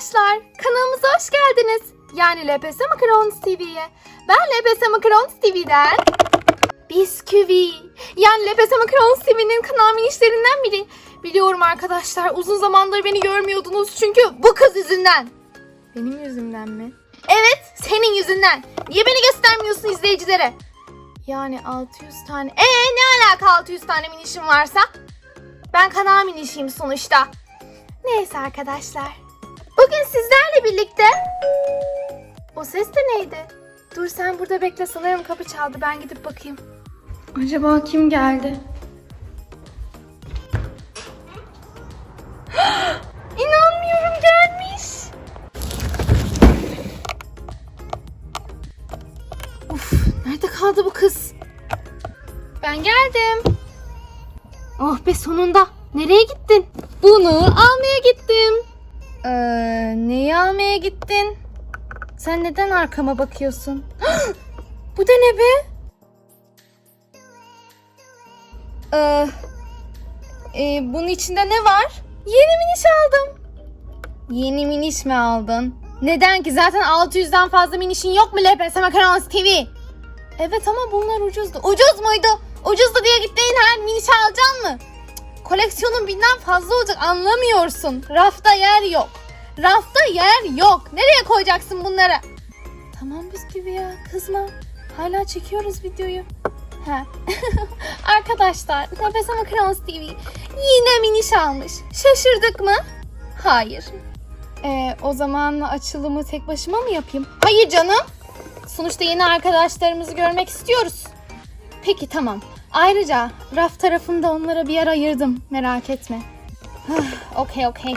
arkadaşlar, kanalımıza hoş geldiniz. Yani LPS Macarons TV'ye. Ben LPS Macarons TV'den Bisküvi. Yani LPS Macarons TV'nin kanal minişlerinden biri. Biliyorum arkadaşlar, uzun zamandır beni görmüyordunuz çünkü bu kız yüzünden. Benim yüzümden mi? Evet, senin yüzünden. Niye beni göstermiyorsun izleyicilere? Yani 600 tane. Ee ne alaka 600 tane minişim varsa? Ben kanal minişiyim sonuçta. Neyse arkadaşlar. Bugün sizlerle birlikte... O ses de neydi? Dur sen burada bekle sanırım kapı çaldı. Ben gidip bakayım. Acaba kim geldi? İnanmıyorum gelmiş. Uf, nerede kaldı bu kız? Ben geldim. Oh be sonunda. Nereye gittin? Bunu almaya gittim. Ee, neyi almaya gittin? Sen neden arkama bakıyorsun? Bu da ne be? Ee, e, bunun içinde ne var? Yeni miniş aldım. Yeni miniş mi aldın? Neden ki? Zaten 600'den fazla minişin yok mu LPS Makarons TV? Evet ama bunlar ucuzdu. Ucuz muydu? Ucuzdu diye gittiğin her minişi alacaksın mı? Koleksiyonun binden fazla olacak anlamıyorsun. Rafta yer yok. Rafta yer yok. Nereye koyacaksın bunları? Tamam biz gibi ya kızma. Hala çekiyoruz videoyu. He. Arkadaşlar Nefes ama Krons TV yine miniş almış. Şaşırdık mı? Hayır. Ee, o zaman açılımı tek başıma mı yapayım? Hayır canım. Sonuçta yeni arkadaşlarımızı görmek istiyoruz. Peki tamam. Ayrıca raf tarafında onlara bir yer ayırdım. Merak etme. Okey okey.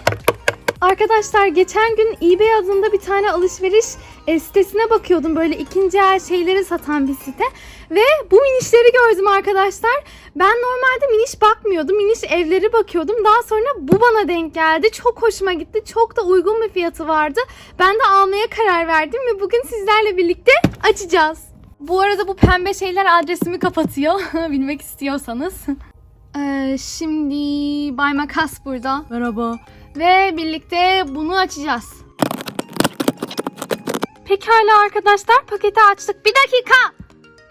Arkadaşlar geçen gün eBay adında bir tane alışveriş e, sitesine bakıyordum. Böyle ikinci el şeyleri satan bir site. Ve bu minişleri gördüm arkadaşlar. Ben normalde miniş bakmıyordum. Miniş evleri bakıyordum. Daha sonra bu bana denk geldi. Çok hoşuma gitti. Çok da uygun bir fiyatı vardı. Ben de almaya karar verdim ve bugün sizlerle birlikte açacağız. Bu arada bu pembe şeyler adresimi kapatıyor. Bilmek istiyorsanız. Ee, şimdi Bay Makas burada. Merhaba. Ve birlikte bunu açacağız. Pekala arkadaşlar paketi açtık. Bir dakika.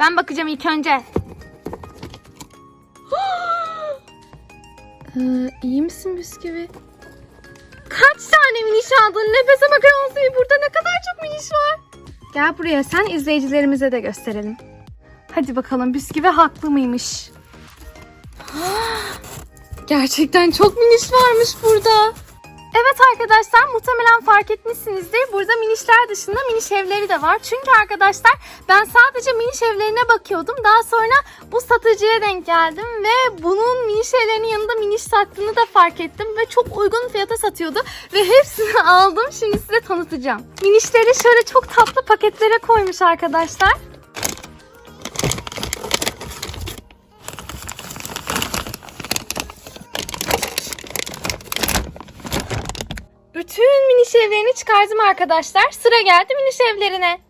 Ben bakacağım ilk önce. ee, iyi misin bisküvi? Kaç tane miniş aldın? Nefese bakar mısın? Burada ne kadar çok miniş var. Gel buraya sen izleyicilerimize de gösterelim. Hadi bakalım bisküvi haklı mıymış? Gerçekten çok miniş varmış burada. Evet arkadaşlar muhtemelen fark etmişsinizdir. Burada minişler dışında miniş evleri de var. Çünkü arkadaşlar ben sadece miniş evlerine bakıyordum. Daha sonra bu satıcıya denk geldim ve bunun miniş evlerinin yanında miniş sattığını da fark ettim. Ve çok uygun fiyata satıyordu. Ve hepsini aldım. Şimdi size tanıtacağım. Minişleri şöyle çok tatlı paketlere koymuş arkadaşlar. Evlerini çıkardım arkadaşlar. Sıra geldi miniş evlerine.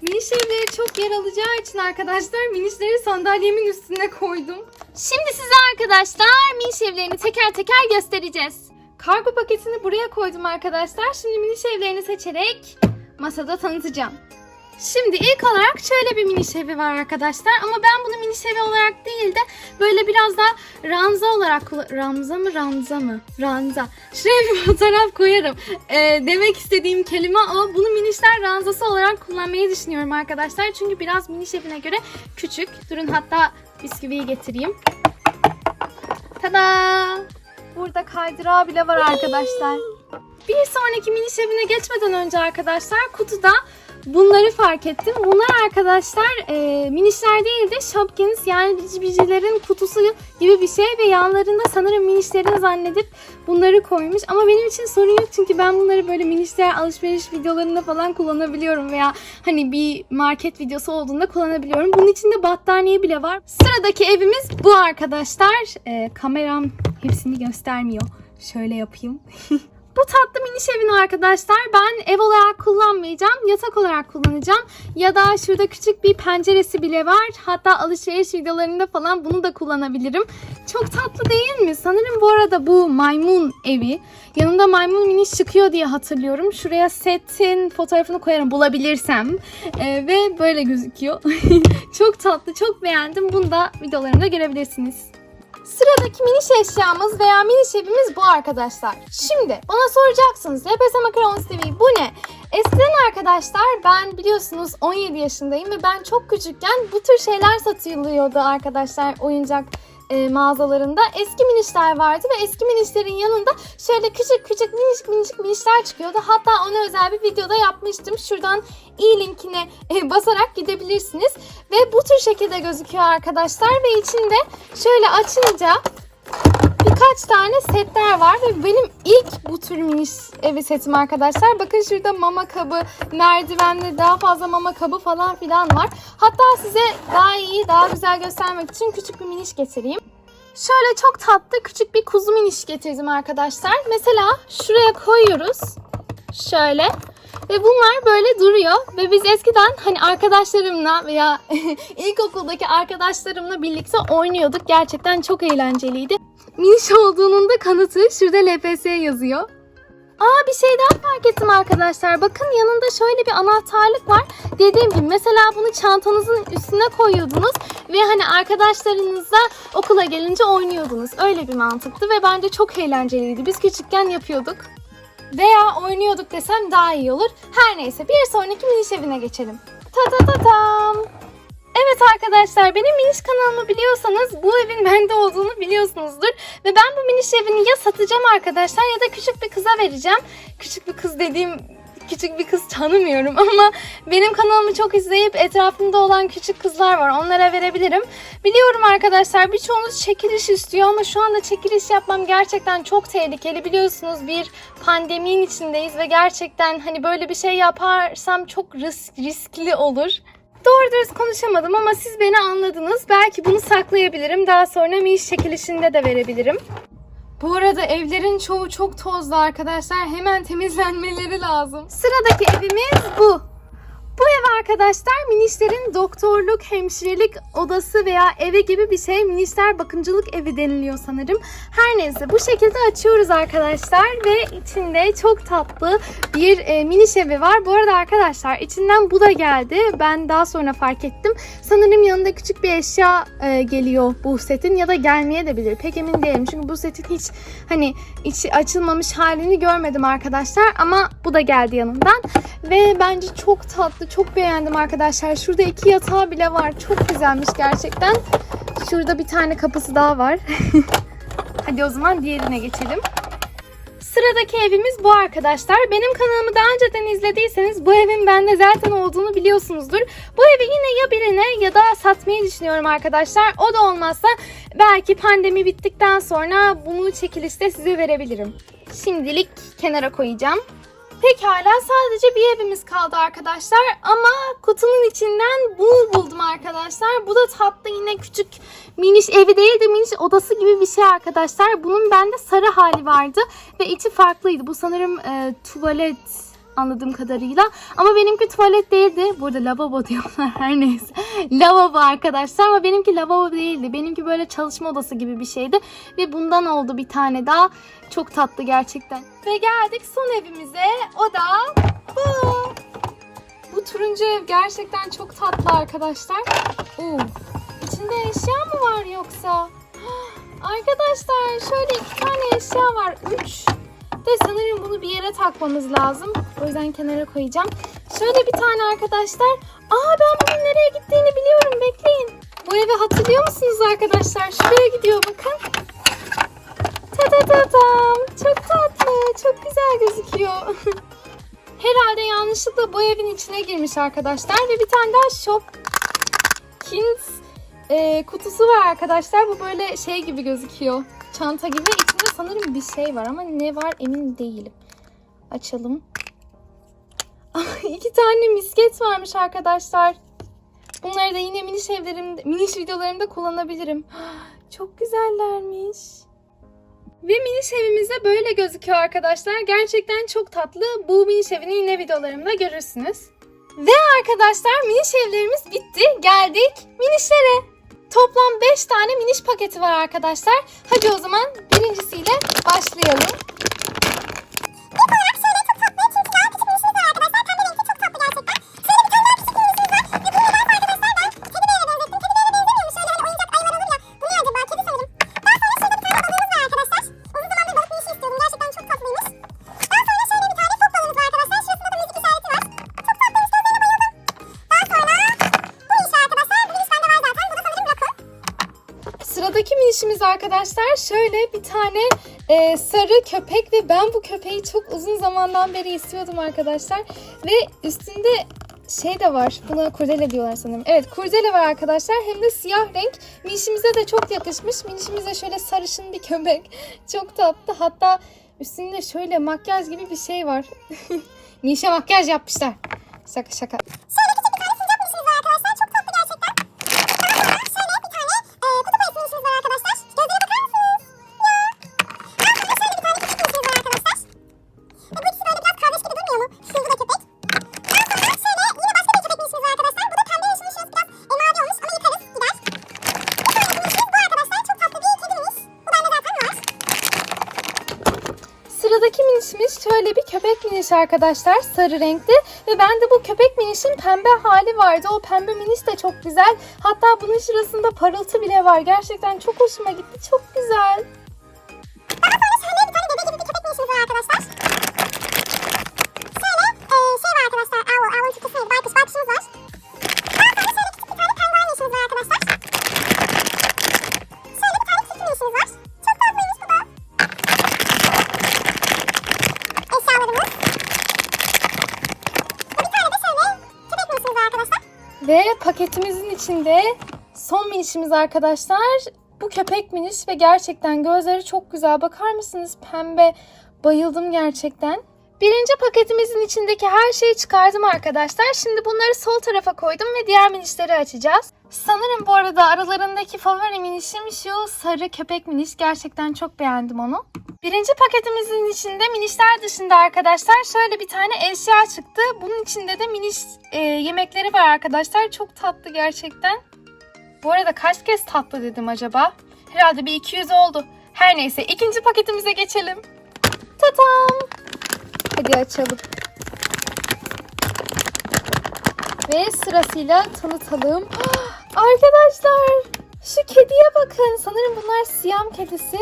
Miniş evleri çok yer alacağı için arkadaşlar minişleri sandalyemin üstüne koydum. Şimdi size arkadaşlar miniş evlerini teker teker göstereceğiz. Kargo paketini buraya koydum arkadaşlar. Şimdi miniş evlerini seçerek masada tanıtacağım. Şimdi ilk olarak şöyle bir miniş evi var arkadaşlar. Ama ben bunu miniş evi olarak değil de böyle biraz daha ranza olarak Ramza mı ranza mı? Ranza. Şuraya bir fotoğraf koyarım. Ee, demek istediğim kelime o. Bunu minişler ranzası olarak kullanmayı düşünüyorum arkadaşlar. Çünkü biraz miniş evine göre küçük. Durun hatta bisküviyi getireyim. Tada! Burada kaydırağı bile var arkadaşlar. Bir sonraki miniş evine geçmeden önce arkadaşlar kutuda bunları fark ettim. Bunlar arkadaşlar e, minişler değil de Shopkins yani bicibicilerin kutusu gibi bir şey ve yanlarında sanırım minişlerin zannedip bunları koymuş. Ama benim için sorun yok çünkü ben bunları böyle minişler alışveriş videolarında falan kullanabiliyorum veya hani bir market videosu olduğunda kullanabiliyorum. Bunun içinde battaniye bile var. Sıradaki evimiz bu arkadaşlar. E, kameram hepsini göstermiyor. Şöyle yapayım. Bu tatlı miniş evini arkadaşlar ben ev olarak kullanmayacağım. Yatak olarak kullanacağım. Ya da şurada küçük bir penceresi bile var. Hatta alışveriş videolarında falan bunu da kullanabilirim. Çok tatlı değil mi? Sanırım bu arada bu maymun evi. Yanında maymun miniş çıkıyor diye hatırlıyorum. Şuraya setin fotoğrafını koyarım bulabilirsem. Ee, ve böyle gözüküyor. çok tatlı, çok beğendim. Bunu da videolarımda görebilirsiniz. Sıradaki miniş eşyamız veya miniş evimiz bu arkadaşlar. Şimdi bana soracaksınız LPS Macarons TV bu ne? Eskiden arkadaşlar ben biliyorsunuz 17 yaşındayım ve ben çok küçükken bu tür şeyler satılıyordu arkadaşlar oyuncak e, mağazalarında. Eski minişler vardı ve eski minişlerin yanında şöyle küçük küçük minicik minicik minişler çıkıyordu. Hatta ona özel bir videoda yapmıştım. Şuradan i linkine e, basarak gidebilirsiniz. Ve bu tür şekilde gözüküyor arkadaşlar ve içinde şöyle açınca birkaç tane setler var ve benim ilk bu tür miniş evi setim arkadaşlar. Bakın şurada mama kabı, merdivenli daha fazla mama kabı falan filan var. Hatta size daha iyi, daha güzel göstermek için küçük bir miniş getireyim. Şöyle çok tatlı küçük bir kuzu miniş getirdim arkadaşlar. Mesela şuraya koyuyoruz. Şöyle. Ve bunlar böyle duruyor ve biz eskiden hani arkadaşlarımla veya ilkokuldaki arkadaşlarımla birlikte oynuyorduk. Gerçekten çok eğlenceliydi. Miniş olduğunun da kanıtı şurada LPS yazıyor. Aa bir şey daha fark ettim arkadaşlar. Bakın yanında şöyle bir anahtarlık var. Dediğim gibi mesela bunu çantanızın üstüne koyuyordunuz ve hani arkadaşlarınızla okula gelince oynuyordunuz. Öyle bir mantıktı ve bence çok eğlenceliydi. Biz küçükken yapıyorduk. Veya oynuyorduk desem daha iyi olur. Her neyse bir sonraki miniş evine geçelim. Ta ta ta tam. Evet arkadaşlar benim miniş kanalımı biliyorsanız bu evin bende olduğunu biliyorsunuzdur. Ve ben bu miniş evini ya satacağım arkadaşlar ya da küçük bir kıza vereceğim. Küçük bir kız dediğim küçük bir kız tanımıyorum ama benim kanalımı çok izleyip etrafımda olan küçük kızlar var. Onlara verebilirim. Biliyorum arkadaşlar birçoğunuz çekiliş istiyor ama şu anda çekiliş yapmam gerçekten çok tehlikeli. Biliyorsunuz bir pandeminin içindeyiz ve gerçekten hani böyle bir şey yaparsam çok risk, riskli olur. Doğru dürüst konuşamadım ama siz beni anladınız. Belki bunu saklayabilirim. Daha sonra Miş çekilişinde de verebilirim. Bu arada evlerin çoğu çok tozlu arkadaşlar. Hemen temizlenmeleri lazım. Sıradaki evimiz bu. Bu ev arkadaşlar minişlerin doktorluk, hemşirelik odası veya evi gibi bir şey. Minişler bakımcılık evi deniliyor sanırım. Her neyse bu şekilde açıyoruz arkadaşlar ve içinde çok tatlı bir e, miniş evi var. Bu arada arkadaşlar içinden bu da geldi. Ben daha sonra fark ettim. Sanırım yanında küçük bir eşya e, geliyor bu setin ya da gelmeye de bilir. Pek emin değilim. Çünkü bu setin hiç hani içi açılmamış halini görmedim arkadaşlar ama bu da geldi yanından ve bence çok tatlı, çok beğendim arkadaşlar. Şurada iki yatağı bile var. Çok güzelmiş gerçekten. Şurada bir tane kapısı daha var. Hadi o zaman diğerine geçelim. Sıradaki evimiz bu arkadaşlar. Benim kanalımı daha önceden izlediyseniz bu evin bende zaten olduğunu biliyorsunuzdur. Bu evi yine ya birine ya da satmayı düşünüyorum arkadaşlar. O da olmazsa belki pandemi bittikten sonra bunu çekilişte size verebilirim. Şimdilik kenara koyacağım. Pekala sadece bir evimiz kaldı arkadaşlar ama kutunun içinden bunu buldum arkadaşlar. Bu da tatlı yine küçük miniş evi değil de miniş odası gibi bir şey arkadaşlar. Bunun bende sarı hali vardı ve içi farklıydı. Bu sanırım e, tuvalet anladığım kadarıyla. Ama benimki tuvalet değildi. Burada lavabo diyorlar her neyse. lavabo arkadaşlar ama benimki lavabo değildi. Benimki böyle çalışma odası gibi bir şeydi. Ve bundan oldu bir tane daha. Çok tatlı gerçekten. Ve geldik son evimize. O da bu. Bu turuncu ev gerçekten çok tatlı arkadaşlar. Oo. İçinde eşya mı var yoksa? Arkadaşlar şöyle iki tane eşya var. Üç. De sanırım bunu bir yere takmamız lazım. O yüzden kenara koyacağım. Şöyle bir tane arkadaşlar. Aa ben bunun nereye gittiğini biliyorum. Bekleyin. Bu evi hatırlıyor musunuz arkadaşlar? Şuraya gidiyor bakın. Ta ta ta tam. Çok tatlı. Çok güzel gözüküyor. Herhalde yanlışlıkla bu evin içine girmiş arkadaşlar. Ve bir tane daha Shopkins e, kutusu var arkadaşlar. Bu böyle şey gibi gözüküyor. Çanta gibi. İçinde sanırım bir şey var ama ne var emin değilim. Açalım. İki tane misket varmış arkadaşlar. Bunları da yine miniş evlerimde, miniş videolarımda kullanabilirim. Çok güzellermiş. Ve miniş evimiz de böyle gözüküyor arkadaşlar. Gerçekten çok tatlı. Bu miniş evini yine videolarımda görürsünüz. Ve arkadaşlar miniş evlerimiz bitti. Geldik minişlere. Toplam 5 tane miniş paketi var arkadaşlar. Hadi o zaman birincisiyle başlayalım. İlk arkadaşlar şöyle bir tane e, sarı köpek ve ben bu köpeği çok uzun zamandan beri istiyordum arkadaşlar. Ve üstünde şey de var. Buna kurdele diyorlar sanırım. Evet kurdele var arkadaşlar. Hem de siyah renk. Minişimize de çok yakışmış. Minişimize şöyle sarışın bir köpek. Çok tatlı. Hatta üstünde şöyle makyaj gibi bir şey var. Minişe makyaj yapmışlar. Şaka şaka. Köpek miniş arkadaşlar sarı renkli ve bende bu köpek minişin pembe hali vardı. O pembe miniş de çok güzel. Hatta bunun şurasında parıltı bile var. Gerçekten çok hoşuma gitti. Çok güzel. Son minişimiz arkadaşlar. Bu köpek miniş ve gerçekten gözleri çok güzel. Bakar mısınız pembe? Bayıldım gerçekten. Birinci paketimizin içindeki her şeyi çıkardım arkadaşlar. Şimdi bunları sol tarafa koydum ve diğer minişleri açacağız. Sanırım bu arada aralarındaki favori minişim şu sarı köpek miniş. Gerçekten çok beğendim onu. Birinci paketimizin içinde minişler dışında arkadaşlar şöyle bir tane eşya çıktı. Bunun içinde de miniş e, yemekleri var arkadaşlar. Çok tatlı gerçekten. Bu arada kaç kez tatlı dedim acaba? Herhalde bir 200 oldu. Her neyse ikinci paketimize geçelim. Tatam. Hadi açalım. Ve sırasıyla tanıtalım. Arkadaşlar şu kediye bakın. Sanırım bunlar siyam kedisi.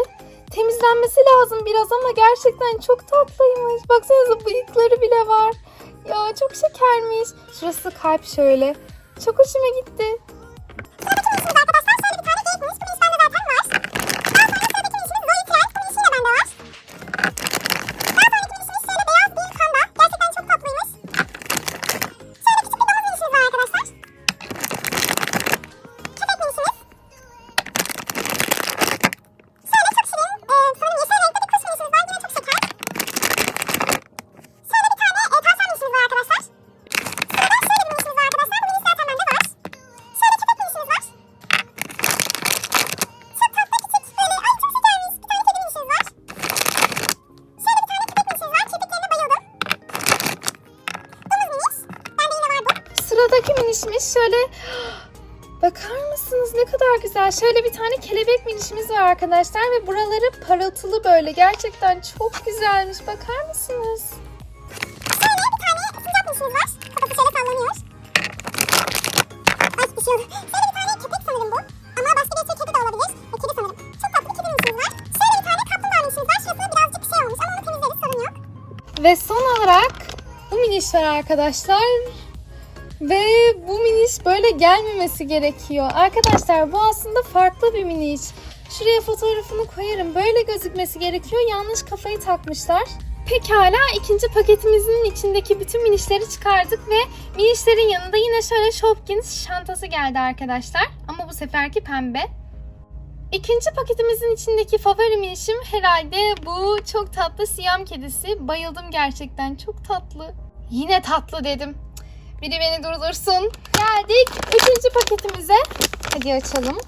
Temizlenmesi lazım biraz ama gerçekten çok tatlıymış. Baksanıza bıyıkları bile var. Ya çok şekermiş. Şurası kalp şöyle. Çok hoşuma gitti. Sıradaki minişimiz şöyle Bakar mısınız ne kadar güzel. Şöyle bir tane kelebek minişimiz var arkadaşlar ve buraları parıltılı böyle. Gerçekten çok güzelmiş. Bakar mısınız? Şöyle bir tane sincap minişimiz var. Kafası şöyle sallanıyor. Ay düşüyor. Şöyle bir tane köpek sanırım bu. Ama başka bir kedi de olabilir. E, kedi sanırım. Çok tatlı bir kedi minişimiz var. Şöyle bir tane kaplumbağa minişimiz var. Şurasında birazcık bir şey olmuş ama onu temizleriz sorun yok. Ve son olarak bu miniş var arkadaşlar. Ve bu miniş böyle gelmemesi gerekiyor. Arkadaşlar bu aslında farklı bir miniş. Şuraya fotoğrafını koyarım. Böyle gözükmesi gerekiyor. Yanlış kafayı takmışlar. Pekala ikinci paketimizin içindeki bütün minişleri çıkardık ve minişlerin yanında yine şöyle Shopkins şantası geldi arkadaşlar. Ama bu seferki pembe. İkinci paketimizin içindeki favori minişim herhalde bu çok tatlı siyam kedisi. Bayıldım gerçekten çok tatlı. Yine tatlı dedim. Biri beni durdursun. Geldik üçüncü paketimize. Hadi açalım.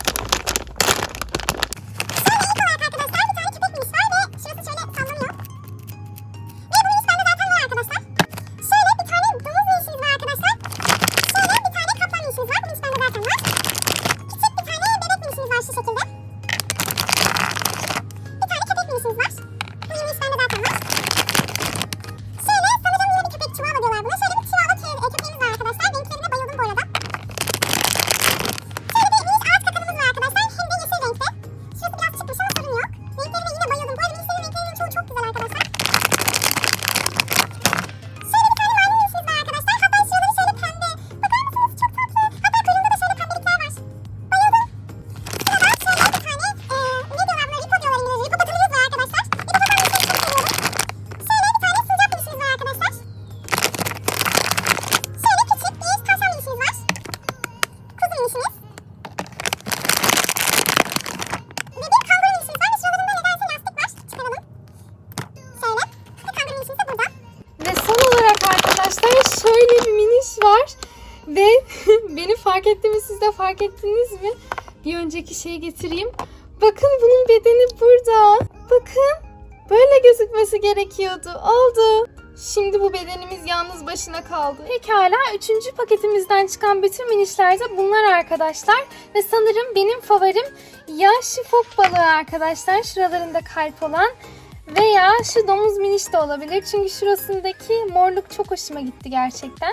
fark ettiniz mi? Bir önceki şeyi getireyim. Bakın bunun bedeni burada. Bakın. Böyle gözükmesi gerekiyordu. Oldu. Şimdi bu bedenimiz yalnız başına kaldı. Pekala üçüncü paketimizden çıkan bütün minişler de bunlar arkadaşlar. Ve sanırım benim favorim ya şifok balığı arkadaşlar. Şuralarında kalp olan. Veya şu domuz miniş de olabilir. Çünkü şurasındaki morluk çok hoşuma gitti gerçekten.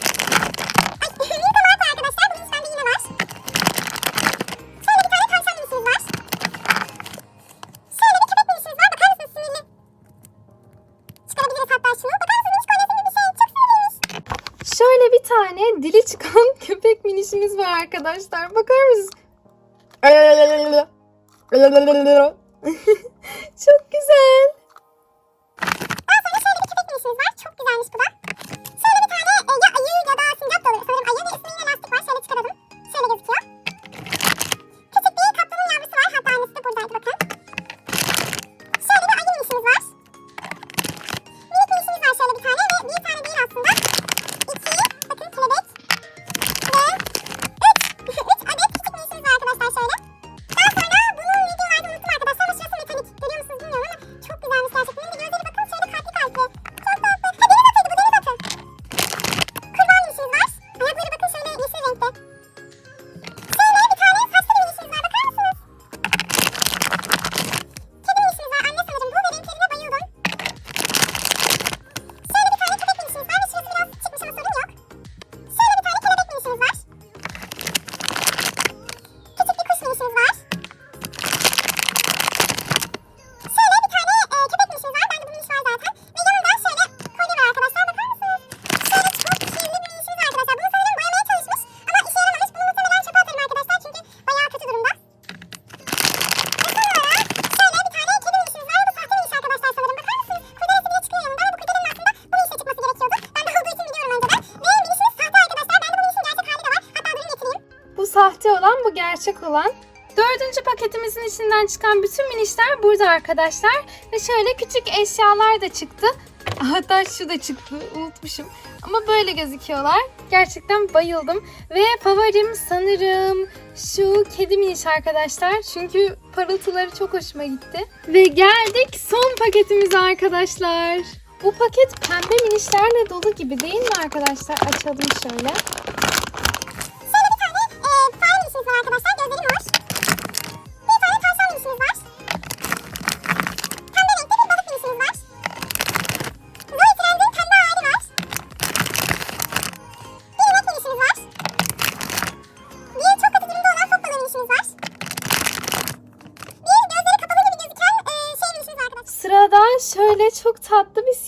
tane dili çıkan köpek minişimiz var arkadaşlar. Bakar mısınız? Çok güzel. Aa, şöyle bir köpek minişimiz var. Çok güzelmiş bu da. gerçek olan Dördüncü paketimizin içinden çıkan bütün minişler burada arkadaşlar. Ve şöyle küçük eşyalar da çıktı. Hatta şu da çıktı. Unutmuşum. Ama böyle gözüküyorlar. Gerçekten bayıldım. Ve favorim sanırım şu kedi miniş arkadaşlar. Çünkü parıltıları çok hoşuma gitti. Ve geldik son paketimize arkadaşlar. Bu paket pembe minişlerle dolu gibi değil mi arkadaşlar? Açalım şöyle.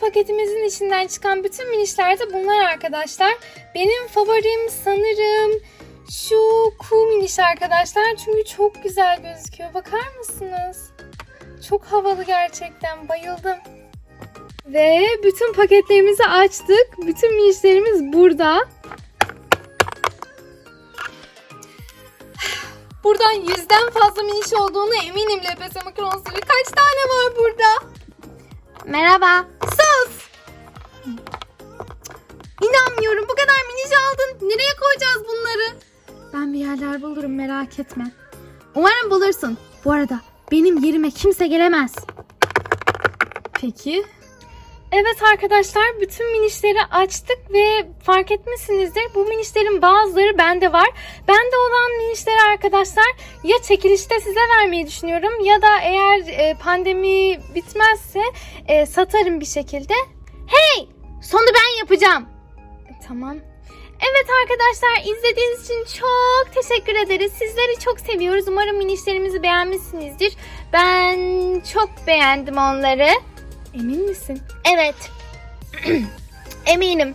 paketimizin içinden çıkan bütün minişler de bunlar arkadaşlar. Benim favorim sanırım şu kum miniş arkadaşlar. Çünkü çok güzel gözüküyor. Bakar mısınız? Çok havalı gerçekten. Bayıldım. Ve bütün paketlerimizi açtık. Bütün minişlerimiz burada. Buradan yüzden fazla miniş olduğunu eminim LPS Macron Kaç tane var burada? Merhaba, aldın. Nereye koyacağız bunları? Ben bir yerler bulurum merak etme. Umarım bulursun. Bu arada benim yerime kimse gelemez. Peki. Evet arkadaşlar bütün minişleri açtık ve fark etmişsinizdir bu minişlerin bazıları bende var. Bende olan minişleri arkadaşlar ya çekilişte size vermeyi düşünüyorum ya da eğer e, pandemi bitmezse e, satarım bir şekilde. Hey! Sonu ben yapacağım. Tamam. Evet arkadaşlar izlediğiniz için çok teşekkür ederiz. Sizleri çok seviyoruz. Umarım minişlerimizi beğenmişsinizdir. Ben çok beğendim onları. Emin misin? Evet. Eminim.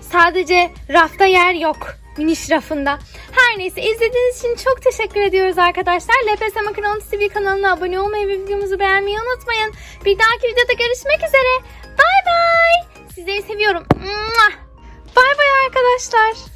Sadece rafta yer yok. Miniş rafında. Her neyse izlediğiniz için çok teşekkür ediyoruz arkadaşlar. LPS Makron TV kanalına abone olmayı ve videomuzu beğenmeyi unutmayın. Bir dahaki videoda görüşmek üzere. Bay bay. Sizleri seviyorum. Mua. Bay bay arkadaşlar.